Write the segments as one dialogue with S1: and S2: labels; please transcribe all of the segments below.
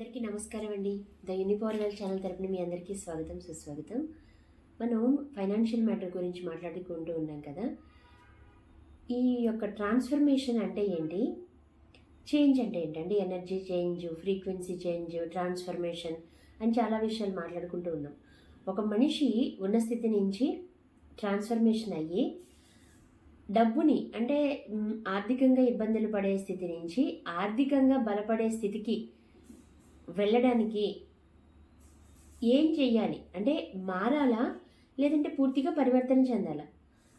S1: అందరికీ నమస్కారం అండి. ద యూనిపవర్గల్ ఛానల్ తరపున మీ అందరికీ స్వాగతం సుస్వాగతం. మనం ఫైనాన్షియల్ మ్యాటర్ గురించి మాట్లాడుకుంటూ ఉన్నాం కదా. ఈ యొక్క ట్రాన్స్ఫర్మేషన్ అంటే ఏంటి? చేంజ్ అంటే ఏంటండి? Energy change frequency change transformation అని చాలా విషయాలు మాట్లాడుకుంటూ ఉన్నాం. ఒక మనిషి ఉన్న స్థితి నుంచి ట్రాన్స్ఫర్మేషన్ అయ్యి డబ్బుని అంటే ఆర్థికంగా ఇబ్బందులు పడే స్థితి నుంచి ఆర్థికంగా బలపడే స్థితికి వెళ్ళడానికి ఏం చెయ్యాలి? అంటే మారాలా? లేదంటే పూర్తిగా పరివర్తన చెందాలా?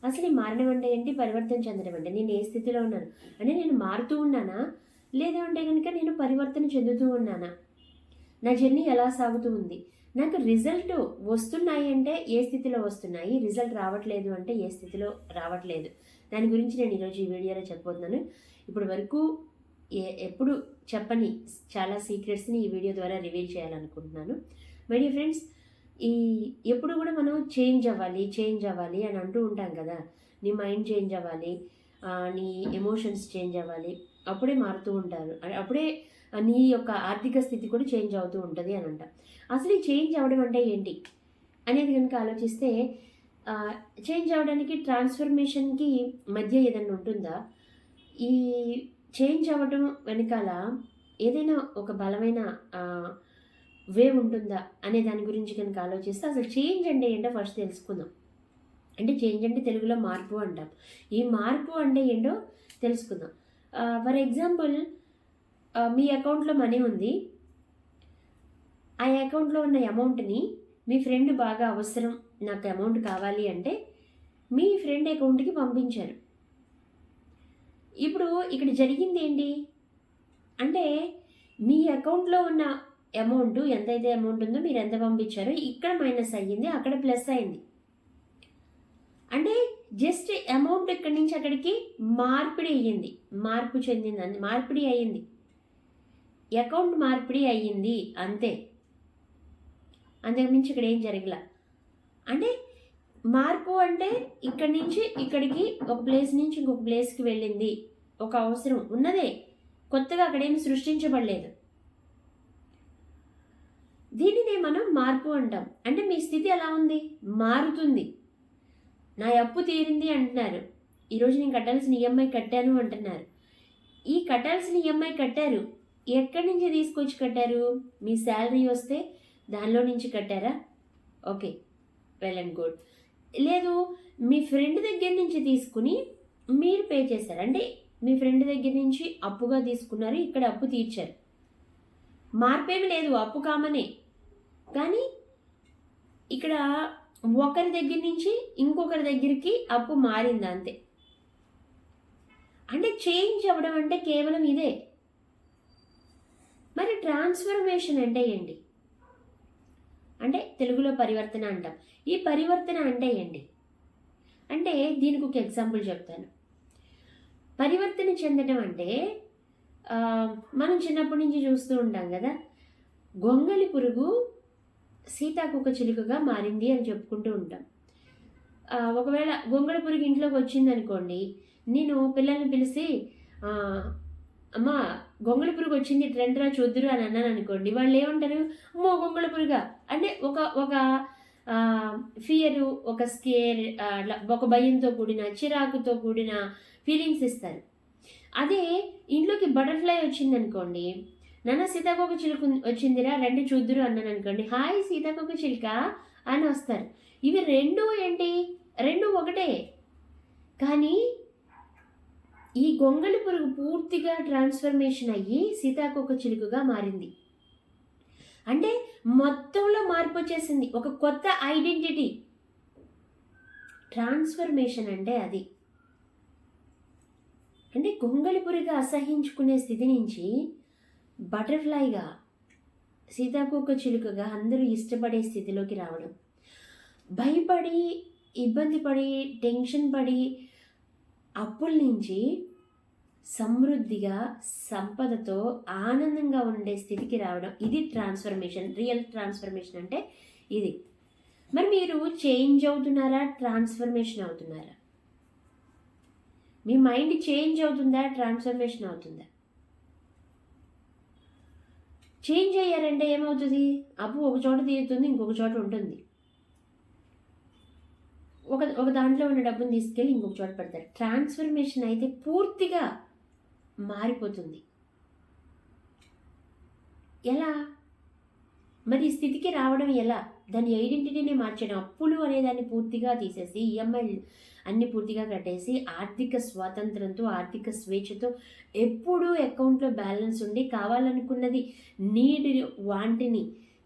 S1: అసలు ఈ మారడం అంటే ఏంటి? పరివర్తన చెందడం అంటే నేను ఏ స్థితిలో ఉన్నాను? అంటే నేను మారుతూ ఉన్నానా? లేదా అంటే కనుక నేను పరివర్తన చెందుతూ ఉన్నానా? నా జర్నీ ఎలా సాగుతూ ఉంది? నాకు రిజల్ట్ వస్తున్నాయి అంటే ఏ స్థితిలో వస్తున్నాయి? రిజల్ట్ రావట్లేదు అంటే ఏ స్థితిలో రావట్లేదు? దాని గురించి నేను ఈరోజు ఈ వీడియోలో చెప్పబోతున్నాను. ఇప్పటి వరకు ఎప్పుడు చెప్పని చాలా సీక్రెట్స్ని ఈ వీడియో ద్వారా రివీల్ చేయాలనుకుంటున్నాను. మై డియర్ ఫ్రెండ్స్ ఈ ఎప్పుడు కూడా మనం చేంజ్ అవ్వాలి చేంజ్ అవ్వాలి అని అంటూ ఉంటాం కదా. నీ మైండ్ చేంజ్ అవ్వాలి నీ ఎమోషన్స్ చేంజ్ అవ్వాలి. అప్పుడే మారుతూ ఉంటారు. అప్పుడే నీ యొక్క ఆర్థిక స్థితి కూడా చేంజ్ అవుతూ ఉంటుంది అని అంట. అసలు ఈ చేంజ్ అవ్వడం అంటే ఏంటి అనేది కనుక ఆలోచిస్తే చేంజ్ అవ్వడానికి ట్రాన్స్ఫర్మేషన్కి మధ్య ఏదైనా ఉంటుందా? ఈ చేంజ్ అవ్వడం వెనకాల ఏదైనా ఒక బలమైన వే ఉంటుందా అనే దాని గురించి కనుక ఆలోచిస్తే అసలు చేంజ్ అంటే ఏంటో ఫస్ట్ తెలుసుకుందాం. అంటే చేంజ్ అంటే తెలుగులో మార్పు అంటాం. ఈ మార్పు అంటే ఏంటో తెలుసుకుందాం. ఫర్ ఎగ్జాంపుల్ మీ అకౌంట్లో మనీ ఉంది. ఆ అకౌంట్లో ఉన్న అమౌంట్ని మీ ఫ్రెండ్ బాగా అవసరం నాకు అమౌంట్ కావాలి అంటే మీ ఫ్రెండ్ అకౌంట్కి పంపించారు. ఇప్పుడు ఇక్కడ జరిగింది ఏంటి అంటే మీ అకౌంట్లో ఉన్న అమౌంట్ ఎంతైతే అమౌంట్ ఉందో మీరు ఎంత పంపించారో ఇక్కడ మైనస్ అయ్యింది అక్కడ ప్లస్ అయింది అంటే జస్ట్ అమౌంట్ ఇక్కడి నుంచి అక్కడికి మార్పిడి అయ్యింది మార్పు చెందింది అంది మార్పిడి అయ్యింది. అకౌంట్ మార్పిడి అయ్యింది అంతే. అంతకుమించి ఇక్కడ ఏం జరగల? అంటే మార్పు అంటే ఇక్కడి నుంచి ఇక్కడికి ఒక ప్లేస్ నుంచి ఇంకొక ప్లేస్కి వెళ్ళింది. ఒక అవసరం ఉన్నదే. కొత్తగా అక్కడేమి సృష్టించబడలేదు. దీనినే మనం మార్పు అంటాం. అంటే మీ స్థితి ఎలా ఉంది? మారుతుంది. నా అప్పు తీరింది అంటున్నారు. ఈరోజు నేను కట్టాల్సిన ఈఎంఐ కట్టాను అంటున్నారు. ఈ కట్టాల్సిన ఈఎంఐ కట్టారు. ఎక్కడి నుంచి తీసుకొచ్చి కట్టారు? మీ శాలరీ వస్తే దానిలో నుంచి కట్టారా? ఓకే. Well and good. లేదు మీ ఫ్రెండ్ దగ్గర నుంచి తీసుకుని మీరు పే చేశారు? అంటే మీ ఫ్రెండ్ దగ్గర నుంచి అప్పుగా తీసుకున్నారు ఇక్కడ అప్పు తీర్చారు. మార్పేమి లేదు అప్పు కామనే. కానీ ఇక్కడ ఒకరి దగ్గర నుంచి ఇంకొకరి దగ్గరికి అప్పు మారింది అంతే. అంటే చేంజ్ అవ్వడం అంటే కేవలం ఇదే. మరి ట్రాన్స్ఫర్మేషన్ అంటే ఏంటి? అంటే తెలుగులో పరివర్తన అంటాం. ఈ పరివర్తన అంటే ఏంటి? అంటే దీనికి ఒక ఎగ్జాంపుల్ చెప్తాను. పరివర్తన చెందడం అంటే మనం చిన్నప్పటి నుంచి చూస్తూ ఉంటాం కదా గొంగళి పురుగు సీతాకుక చిలుకగా మారింది అని చెప్పుకుంటూ ఉంటాం. ఒకవేళ గొంగళి పురుగు ఇంట్లోకి వచ్చింది అనుకోండి నేను పిల్లల్ని పిలిచి అమ్మ అమ్మా గొంగళి పురుగు వచ్చింది ట్రెండ్రా చూద్దురు అని అన్నాను అనుకోండి వాళ్ళు ఏమంటారు? అమ్మో గొంగళి పురుగా? అంటే ఒక ఒక ఫియరు ఒక స్కేర్ ఒక భయంతో కూడిన చిరాకుతో కూడిన ఫీలింగ్స్ ఇస్తారు. అదే ఇంట్లోకి బటర్ఫ్లై వచ్చింది అనుకోండి నాన్న సీతాకోక చిలుకు వచ్చిందిరా రెండు చూద్దురు అన్నాను అనుకోండి హాయ్ సీతాకోక చిలుక అని వస్తారు. ఇవి రెండు ఏంటి? రెండు ఒకటే. కానీ ఈ గొంగళి పురుగు పూర్తిగా ట్రాన్స్ఫర్మేషన్ అయ్యి సీతాకోక చిలుకగా మారింది. అంటే మొత్తంలో మార్పు వచ్చేసింది. ఒక కొత్త ఐడెంటిటీ. ట్రాన్స్ఫర్మేషన్ అంటే అది. అంటే గొంగళిపురిగా అసహించుకునే స్థితి నుంచి బటర్ఫ్లైగా సీతాకోక చిలుకగా అందరూ ఇష్టపడే స్థితిలోకి రావడం. భయపడి ఇబ్బంది పడి టెన్షన్ పడి అప్పుల నుంచి సమృద్ధిగా సంపదతో ఆనందంగా ఉండే స్థితికి రావడం. ఇది ట్రాన్స్ఫర్మేషన్ రియల్ ట్రాన్స్ఫర్మేషన్ అంటే ఇది. మరి మీరు చేంజ్ అవుతున్నారా ట్రాన్స్ఫర్మేషన్ అవుతున్నారా? మీ మైండ్ చేంజ్ అవుతుందా? ట్రాన్స్ఫర్మేషన్ అవుతుందా? చేంజ్ అయ్యారంటే ఏమవుతుంది? అప్పు ఒక చోట తీరుతుంది ఇంకొక చోట ఉంటుంది. ఒక ఒక దాంట్లో ఉన్న డబ్బుని తీసుకెళ్ళి ఇంకొక చోట పెడతారు. ట్రాన్స్ఫర్మేషన్ అయితే పూర్తిగా మారిపోతుంది. ఎలా? మరి ఈ స్థితికి రావడం ఎలా? దాని ఐడెంటిటీని మార్చడం అప్పులు అనేదాన్ని పూర్తిగా తీసేసి ఈఎంఐ అన్ని పూర్తిగా కట్టేసి ఆర్థిక స్వాతంత్రంతో ఆర్థిక స్వేచ్ఛతో ఎప్పుడూ అకౌంట్లో బ్యాలెన్స్ ఉండి కావాలనుకున్నది నీటి వాంటిని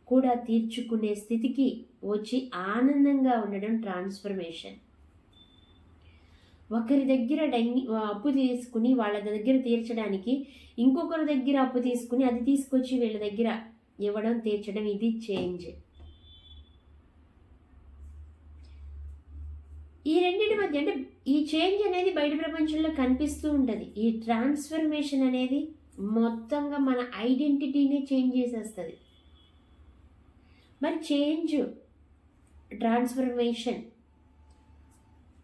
S1: కూడా తీర్చుకునే స్థితికి వచ్చి ఆనందంగా ఉండడం ట్రాన్స్ఫర్మేషన్. ఒకరి దగ్గర డెంగి అప్పు తీసుకుని వాళ్ళ దగ్గర తీర్చడానికి ఇంకొకరి దగ్గర అప్పు తీసుకుని అది తీసుకొచ్చి వీళ్ళ దగ్గర ఇవ్వడం తీర్చడం ఇది చేంజ్. రెండింటి మధ్య అంటే ఈ చేంజ్ అనేది బయట ప్రపంచంలో కనిపిస్తూ ఉంటుంది. ఈ ట్రాన్స్ఫర్మేషన్ అనేది మొత్తంగా మన ఐడెంటిటీనే చేంజ్ చేసేస్తుంది. మరి చేంజ్ ట్రాన్స్ఫర్మేషన్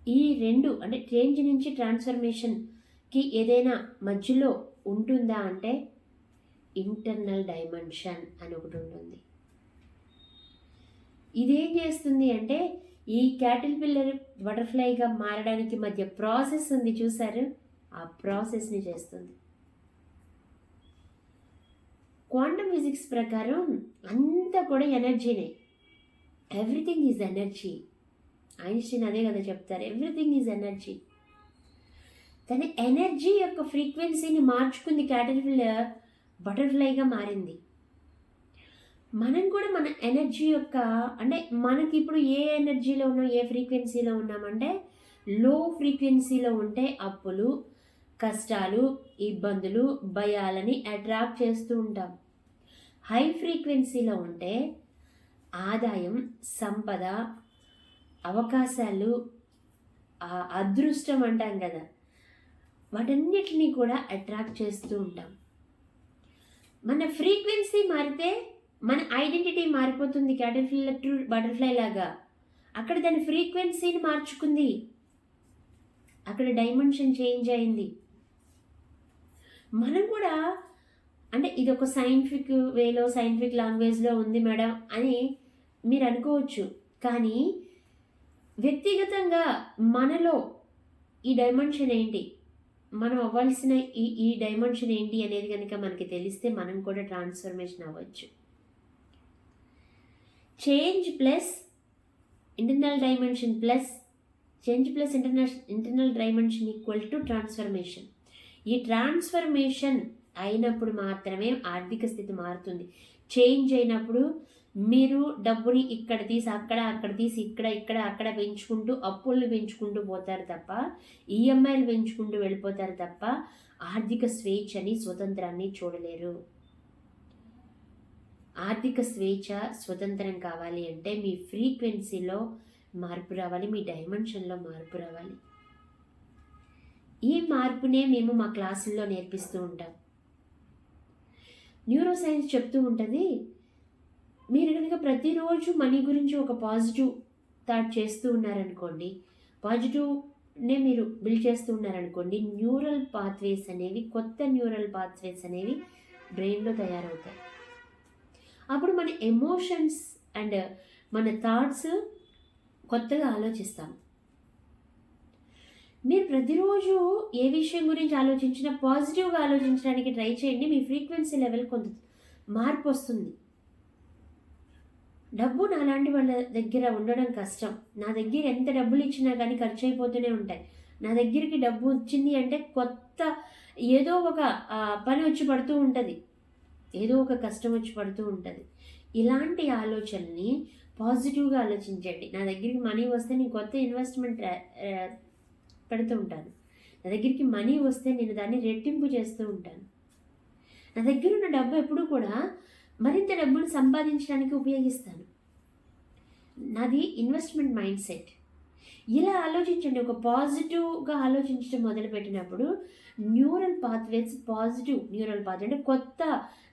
S1: ఈ రెండు అంటే చేంజ్ నుంచి ట్రాన్స్ఫర్మేషన్కి ఏదైనా మధ్యలో ఉంటుందా అంటే ఇంటర్నల్ డైమెన్షన్ అని ఒకటి ఉంటుంది. ఇదేం చేస్తుంది అంటే ఈ క్యాటిల్ పిల్లర్ బటర్ఫ్లైగా మారడానికి మధ్య ప్రాసెస్ ఉంది చూసారు ఆ ప్రాసెస్ని చేస్తుంది. క్వాంటమ్ ఫిజిక్స్ ప్రకారం అంతా కూడా ఎనర్జీనే ఎవ్రీథింగ్ ఈజ్ ఎనర్జీ ఐన్స్టీన్ అదే కదా చెప్తారు. ఎవ్రీథింగ్ ఈజ్ ఎనర్జీ తన ఎనర్జీ యొక్క ఫ్రీక్వెన్సీని మార్చుకుంది క్యాటిల్ పిల్లర్ బటర్ఫ్లైగా మారింది. మనం కూడా మన ఎనర్జీ యొక్క అంటే మనకి ఇప్పుడు ఏ ఎనర్జీలో ఉన్నాం ఏ ఫ్రీక్వెన్సీలో ఉన్నామంటే లో ఫ్రీక్వెన్సీలో ఉంటే అప్పులు కష్టాలు ఇబ్బందులు భయాలని అట్రాక్ట్ చేస్తూ ఉంటాం. హై ఫ్రీక్వెన్సీలో ఉంటే ఆదాయం సంపద అవకాశాలు అదృష్టం అంటాం కదా వాటన్నిటినీ కూడా అట్రాక్ట్ చేస్తూ ఉంటాం. మన ఫ్రీక్వెన్సీ మారితే మన ఐడెంటిటీ మారిపోతుంది క్యాటర్ఫిల్ టు బటర్ఫ్లై లాగా. అక్కడ దాని ఫ్రీక్వెన్సీని మార్చుకుంది. అక్కడ డైమెన్షన్ చేంజ్ అయింది. మనం కూడా అంటే ఇది ఒక సైంటిఫిక్ వేలో సైంటిఫిక్ లాంగ్వేజ్లో ఉంది మేడం అని మీరు అనుకోవచ్చు. కానీ వ్యక్తిగతంగా మనలో ఈ డైమెన్షన్ ఏంటి? మనం అవ్వాల్సిన ఈ ఈ డైమెన్షన్ ఏంటి అనేది కనుక మనకి తెలిస్తే మనం కూడా ట్రాన్స్ఫర్మేషన్ అవ్వచ్చు. Change plus internal dimension plus change plus international internal dimension equal to transformation. ఈ ట్రాన్స్ఫర్మేషన్ అయినప్పుడు మాత్రమే ఆర్థిక స్థితి మారుతుంది. చేంజ్ అయినప్పుడు మీరు డబ్బుని ఇక్కడ తీసి అక్కడ అక్కడ తీసి ఇక్కడ ఇక్కడ అక్కడ పెంచుకుంటూ అప్పులను పెంచుకుంటూ పోతారు తప్ప ఈఎంఐలు పెంచుకుంటూ వెళ్ళిపోతారు తప్ప ఆర్థిక స్వేచ్ఛని స్వతంత్రాన్ని చూడలేరు. ఆర్థిక స్వేచ్ఛ స్వతంత్రం కావాలి అంటే మీ ఫ్రీక్వెన్సీలో మార్పు రావాలి మీ డైమెన్షన్లో మార్పు రావాలి. ఈ మార్పునే మేము మా క్లాసుల్లో నేర్పిస్తూ ఉంటాం. న్యూరో సైన్స్ చెప్తూ ఉంటుంది మీరు కనుక ప్రతిరోజు మనీ గురించి ఒక పాజిటివ్ థాట్ చేస్తూ ఉన్నారనుకోండి పాజిటివ్నే మీరు బిల్డ్ చేస్తూ ఉన్నారనుకోండి న్యూరల్ పాత్వేస్ అనేవి కొత్త న్యూరల్ పాత్వేస్ అనేవి బ్రెయిన్లో తయారవుతాయి. అప్పుడు మన ఎమోషన్స్ అండ్ మన థాట్స్ కొత్తగా ఆలోచిస్తాం. మీరు ప్రతిరోజు ఏ విషయం గురించి ఆలోచించినా పాజిటివ్గా ఆలోచించడానికి ట్రై చేయండి మీ ఫ్రీక్వెన్సీ లెవెల్ కొంత మార్పు వస్తుంది. డబ్బు నాలాంటి వాళ్ళ దగ్గర ఉండడం కష్టం. నా దగ్గర ఎంత డబ్బులు ఇచ్చినా కానీ ఖర్చు అయిపోతూనే ఉంటాయి. నా దగ్గరికి డబ్బు వచ్చింది అంటే కొత్త ఏదో ఒక పని వచ్చి పడుతూ ఉంటుంది. ఏదో ఒక కష్టం వచ్చి పడుతూ ఉంటుంది. ఇలాంటి ఆలోచనని పాజిటివ్గా ఆలోచించండి. నా దగ్గరికి మనీ వస్తే నేను కొత్త ఇన్వెస్ట్మెంట్ పెడుతూ ఉంటాను. నా దగ్గరికి మనీ వస్తే నేను దాన్ని రెట్టింపు చేస్తూ ఉంటాను. నా దగ్గర ఉన్న డబ్బు ఎప్పుడు కూడా మరింత డబ్బులు సంపాదించడానికి ఉపయోగిస్తాను. నాది ఇన్వెస్ట్మెంట్ మైండ్ సెట్. ఇలా ఆలోచించండి. ఒక పాజిటివ్గా ఆలోచించడం మొదలుపెట్టినప్పుడు neural pathways positive neural path అంటే కొత్త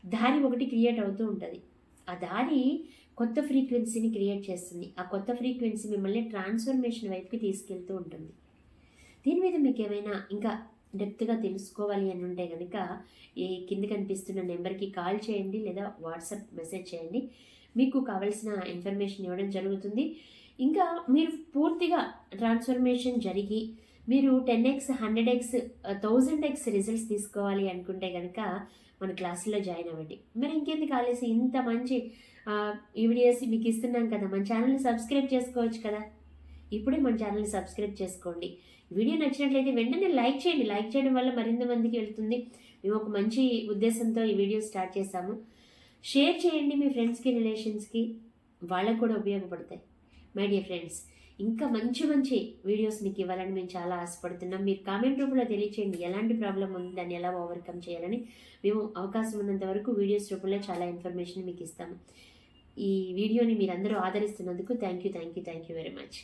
S1: దారి ఒకటి క్రియేట్ అవుతూ ఉంటుంది. ఆ దారి కొత్త ఫ్రీక్వెన్సీని క్రియేట్ చేస్తుంది. ఆ కొత్త ఫ్రీక్వెన్సీ మిమ్మల్ని ట్రాన్స్ఫర్మేషన్ వైపుకి తీసుకెళ్తూ ఉంటుంది. దీని మీద మీకు ఏమైనా ఇంకా డెప్త్గా తెలుసుకోవాలి అని ఉంటే కనుక ఈ కింద కనిపిస్తున్న నెంబర్కి కాల్ చేయండి లేదా వాట్సాప్ మెసేజ్ చేయండి. మీకు కావాల్సిన ఇన్ఫర్మేషన్ ఇవ్వడం జరుగుతుంది. ఇంకా మీరు పూర్తిగా ట్రాన్స్ఫర్మేషన్ జరిగి మీరు ten X hundred X thousand X results తీసుకోవాలి అనుకుంటే కనుక మన క్లాసులో జాయిన్ అవ్వండి. మరి ఇంకెందుకు కాలేసి ఇంత మంచి ఈ వీడియోస్ మీకు ఇస్తున్నాం కదా మన ఛానల్ని సబ్స్క్రైబ్ చేసుకోవచ్చు కదా? ఇప్పుడే మన ఛానల్ని సబ్స్క్రైబ్ చేసుకోండి. వీడియో నచ్చినట్లయితే వెంటనే లైక్ చేయండి. లైక్ చేయడం వల్ల మరింత మందికి వెళ్తుంది. మేము ఒక మంచి ఉద్దేశంతో ఈ వీడియో స్టార్ట్ చేశాము. షేర్ చేయండి మీ ఫ్రెండ్స్కి రిలేషన్స్కి. వాళ్ళకు కూడా ఉపయోగపడతాయి. మై డియర్ ఫ్రెండ్స్ ఇంకా మంచి మంచి వీడియోస్ మీకు ఇవ్వాలని మేము చాలా ఆశపడుతున్నాం. మీరు కామెంట్ రూపంలో తెలియచేయండి. ఎలాంటి ప్రాబ్లం ఉంది దాన్ని ఎలా ఓవర్కమ్ చేయాలని మేము అవకాశం ఉన్నంత వరకు వీడియోస్ రూపంలో చాలా ఇన్ఫర్మేషన్ మీకు ఇస్తాము. ఈ వీడియోని మీరందరూ ఆదరిస్తున్నందుకు thank you thank you thank you very much